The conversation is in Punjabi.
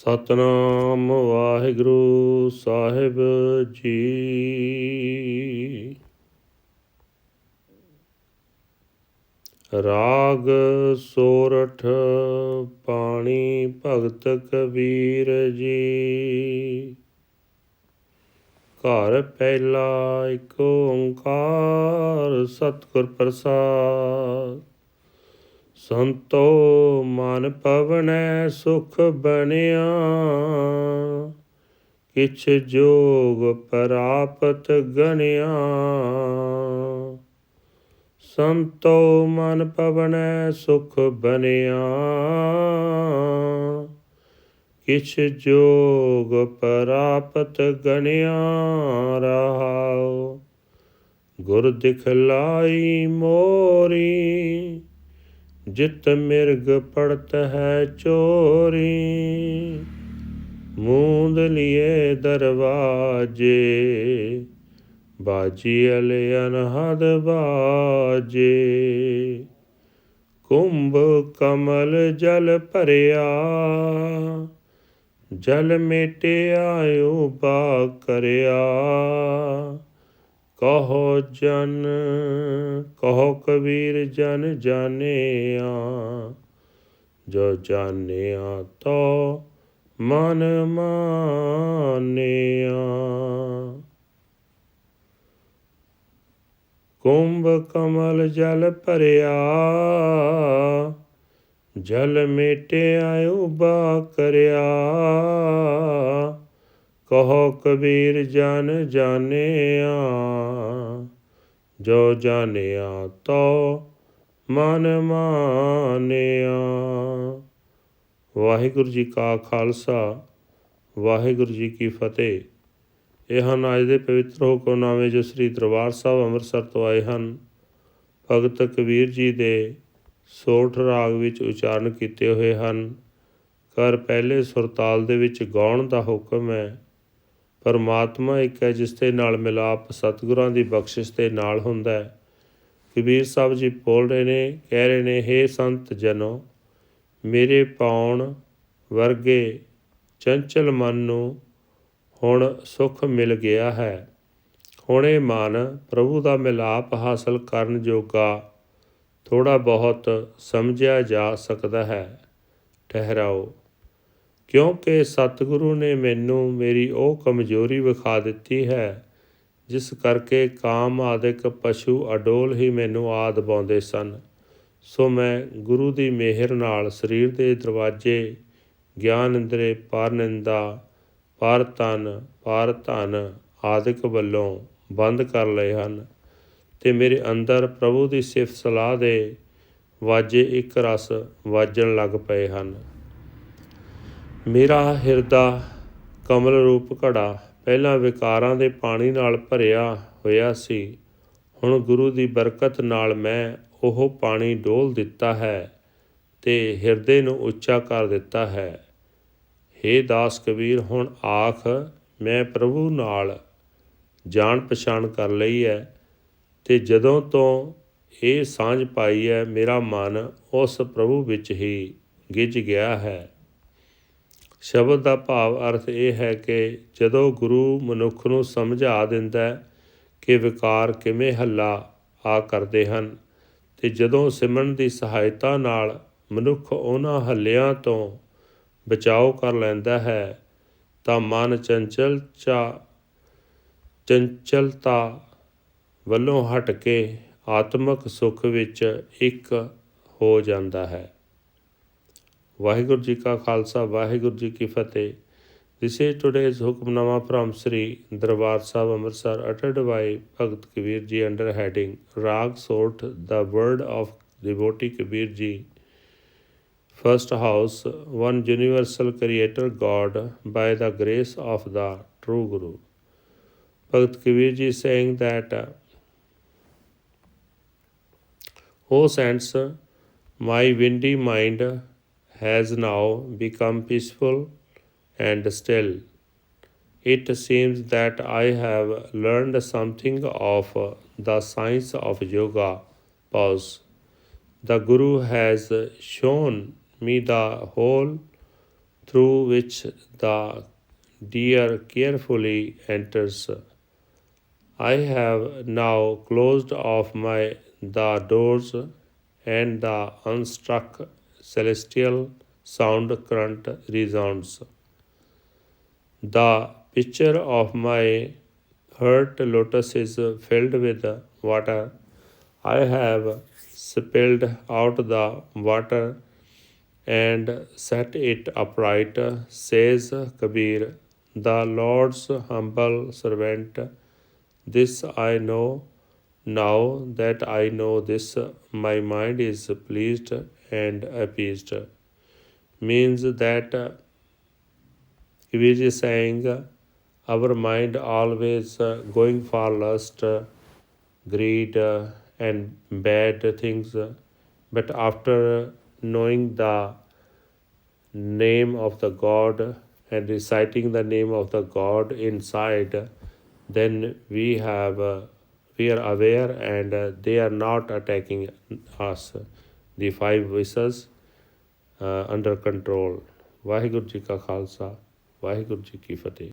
ਸਤਨਾਮ ਵਾਹਿਗੁਰੂ ਸਾਹਿਬ ਜੀ। ਰਾਗ ਸੋਰਠ ਪਾਣੀ ਭਗਤ ਕਬੀਰ ਜੀ। ਘਰ ਪਹਿਲਾ ਇੱਕ ਓੰਕਾਰ ਸਤਿਗੁਰ ਪ੍ਰਸਾਦ। ਸੰਤੋ ਮਨ ਪਵਨੈ ਸੁਖ ਬਣਿਆ। ਕਿਛ ਜੋਗ ਪ੍ਰਾਪਤ ਗਨਿਆ ਸੰਤੋ ਮਨ ਪਵਨੈ ਸੁਖ ਬਣਿਆ। ਕਿਛ ਜੋਗ ਪ੍ਰਾਪਤ ਗਨਿਆ ਰਹਾਉ। ਗੁਰ ਦਿਖਲਾਈ ਮੋਰੀ। ਜਿਤ ਮਿਰਗ ਪੜਤ ਹੈ ਚੋਰੀ। ਮੂੰਦ ਲਿਏ ਦਰਵਾਜੇ, ਬਾਜੀ ਅਲੇ ਅਨਹਦ ਬਾਜੇ। ਕੁੰਭ ਕਮਲ ਜਲ ਭਰਿਆ, ਜਲ ਮੇਟਿਆ ਬਾ ਕਰਿਆ। ਕਹੋ ਜਨ, ਕਹੋ ਕਬੀਰ ਜਨ ਜਾਣਿਆ, ਜੋ ਜਾਣਿਆ ਤੋ ਮਨ ਮਾਨਿਆ। ਕੁੰਭ ਕਮਲ ਜਲ ਭਰਿਆ, ਜਲ ਮੇਟਿਆ, ਉਬਾ ਕਰਿਆ। ਕਹੋ ਕਬੀਰ ਜਨ ਜਾਣਿਆ, ਜੋ ਜਾਣਿਆ ਤੋ ਮਨ ਮਾਨਿਆ। ਵਾਹਿਗੁਰੂ ਜੀ ਕਾ ਖਾਲਸਾ, ਵਾਹਿਗੁਰੂ ਜੀ ਕੀ ਫਤਿਹ। ਇਹ ਹਨ ਅੱਜ ਦੇ ਪਵਿੱਤਰ ਹੁਕਮਨਾਮੇ ਜੋ ਸ੍ਰੀ ਦਰਬਾਰ ਸਾਹਿਬ ਅੰਮ੍ਰਿਤਸਰ ਤੋਂ ਆਏ ਹਨ। ਭਗਤ ਕਬੀਰ ਜੀ ਦੇ ਸੋਠ ਰਾਗ ਵਿੱਚ ਉਚਾਰਨ ਕੀਤੇ ਹੋਏ ਹਨ। ਕਰ ਪਹਿਲੇ ਸੁਰਤਾਲ ਦੇ ਵਿੱਚ ਗਾਉਣ ਦਾ ਹੁਕਮ ਹੈ। ਪਰਮਾਤਮਾ ਇੱਕ ਹੈ ਜਿਸ ਦੇ ਨਾਲ ਮਿਲਾਪ ਸਤਿਗੁਰਾਂ ਦੀ ਬਖਸ਼ਿਸ਼ ਦੇ ਨਾਲ ਹੁੰਦਾ ਹੈ। ਕਬੀਰ ਸਾਹਿਬ ਜੀ ਬੋਲ ਰਹੇ ਨੇ, ਕਹਿ ਰਹੇ ਨੇ हे ਸੰਤ ਜਨੋ, ਮੇਰੇ ਪਾਉਣ ਵਰਗੇ ਚੰਚਲ ਮਨ ਨੂੰ ਹੁਣ ਸੁਖ ਮਿਲ ਗਿਆ ਹੈ। ਹੁਣੇ ਮਨ ਪ੍ਰਭੂ ਦਾ ਮਿਲਾਪ ਹਾਸਲ ਕਰਨ ਜੋਗਾ ਥੋੜਾ ਬਹੁਤ ਸਮਝਿਆ ਜਾ ਸਕਦਾ ਹੈ। ਠਹਿਰਾਓ। ਕਿਉਂਕਿ ਸਤਿਗੁਰੂ ਨੇ ਮੈਨੂੰ ਮੇਰੀ ਉਹ ਕਮਜ਼ੋਰੀ ਵਿਖਾ ਦਿੱਤੀ ਹੈ, ਜਿਸ ਕਰਕੇ ਕਾਮ ਆਦਿਕ ਪਸ਼ੂ ਅਡੋਲ ਹੀ ਮੈਨੂੰ ਆਦ ਪਾਉਂਦੇ ਸਨ। ਸੋ ਮੈਂ ਗੁਰੂ ਦੀ ਮਿਹਰ ਨਾਲ ਸਰੀਰ ਦੇ ਦਰਵਾਜ਼ੇ, ਗਿਆਨ ਇੰਦਰੇ ਪਰਨਿੰਦਾ ਪਰ ਤਨ, ਪਰ ਧਨ ਆਦਿਕ ਵੱਲੋਂ ਬੰਦ ਕਰ ਲਏ ਹਨ ਤੇ ਮੇਰੇ ਅੰਦਰ ਪ੍ਰਭੂ ਦੀ ਸਿਫਤ ਸਲਾਹ ਦੇ ਵਾਜੇ ਇੱਕ ਰਸ ਵਾਜਣ ਲੱਗ ਪਏ ਹਨ। ਮੇਰਾ ਹਿਰਦਾ ਕਮਲ ਰੂਪ ਘੜਾ ਪਹਿਲਾਂ ਵਿਕਾਰਾਂ ਦੇ ਪਾਣੀ ਨਾਲ ਭਰਿਆ ਹੋਇਆ ਸੀ। ਹੁਣ ਗੁਰੂ ਦੀ ਬਰਕਤ ਨਾਲ ਮੈਂ ਉਹ ਪਾਣੀ ਡੋਲ ਦਿੱਤਾ ਹੈ ਤੇ ਹਿਰਦੇ ਨੂੰ ਉੱਚਾ ਕਰ ਦਿੱਤਾ ਹੈ। हे ਦਾਸ ਕਬੀਰ, ਹੁਣ ਆਖ, ਮੈਂ ਪ੍ਰਭੂ ਨਾਲ ਜਾਣ ਪਛਾਣ ਕਰ ਲਈ ਹੈ ਤੇ ਜਦੋਂ ਤੋਂ ਇਹ ਸਾਂਝ ਪਾਈ ਹੈ, ਮੇਰਾ ਮਨ ਉਸ ਪ੍ਰਭੂ ਵਿੱਚ ਹੀ ਗਿੱਜ ਗਿਆ ਹੈ। ਸ਼ਬਦ ਦਾ ਭਾਵ ਅਰਥ ਇਹ ਹੈ ਕਿ ਜਦੋਂ ਗੁਰੂ ਮਨੁੱਖ ਨੂੰ ਸਮਝਾ ਦਿੰਦਾ ਹੈ ਕਿ ਵਿਕਾਰ ਕਿਵੇਂ ਹੱਲਾ ਆ ਕਰਦੇ ਹਨ ਤੇ ਜਦੋਂ ਸਿਮਰਨ ਦੀ ਸਹਾਇਤਾ ਨਾਲ ਮਨੁੱਖ ਉਹਨਾਂ ਹੱਲਿਆਂ ਤੋਂ ਬਚਾਓ ਕਰ ਲੈਂਦਾ ਹੈ, ਤਾਂ ਮਨ ਚੰਚਲ ਚਾ ਚੰਚਲਤਾ ਵੱਲੋਂ ਹਟ ਕੇ ਆਤਮਿਕ ਸੁੱਖ ਵਿੱਚ ਇੱਕ ਹੋ ਜਾਂਦਾ ਹੈ। ਵਾਹਿਗੁਰੂ ਜੀ ਕਾ ਖਾਲਸਾ ਵਾਹਿਗੁਰੂ ਜੀ ਕੀ ਫਤਿਹ This is today's Hukmnama from Sri Darbar Sahib Amritsar uttered by Bhagat Kabir Ji under heading Rag Sort the Word of Devotee Kabir Ji First House One Universal Creator God by the grace of the True Guru Bhagat Kabir Ji saying that O saints, my windy mind has now become peaceful and still. It seems that I have learned something of the science of yoga. Pause. The Guru has shown me the hole through which the deer carefully enters. I have now closed off my the doors, and the unstruck celestial sound current resounds. The pitcher of my hurt lotus is filled with water. I have spilled out the water and set it upright, says Kabir, the Lord's humble servant. This I know. Now that I know this, my mind is pleased and appeased. Means that uh, Kabir is saying, our mind always uh, going for lust, uh, greed, uh, and bad things. uh, But after knowing the name of the God and reciting the name of the God inside, then we have uh, we are aware and uh, they are not attacking us. The five wishes uh, under control. Waheguru ji ਕਾ ਖਾਲਸਾ ਵਾਹਿਗੁਰੂ ਜੀ ਕੀ ਫਤਿਹ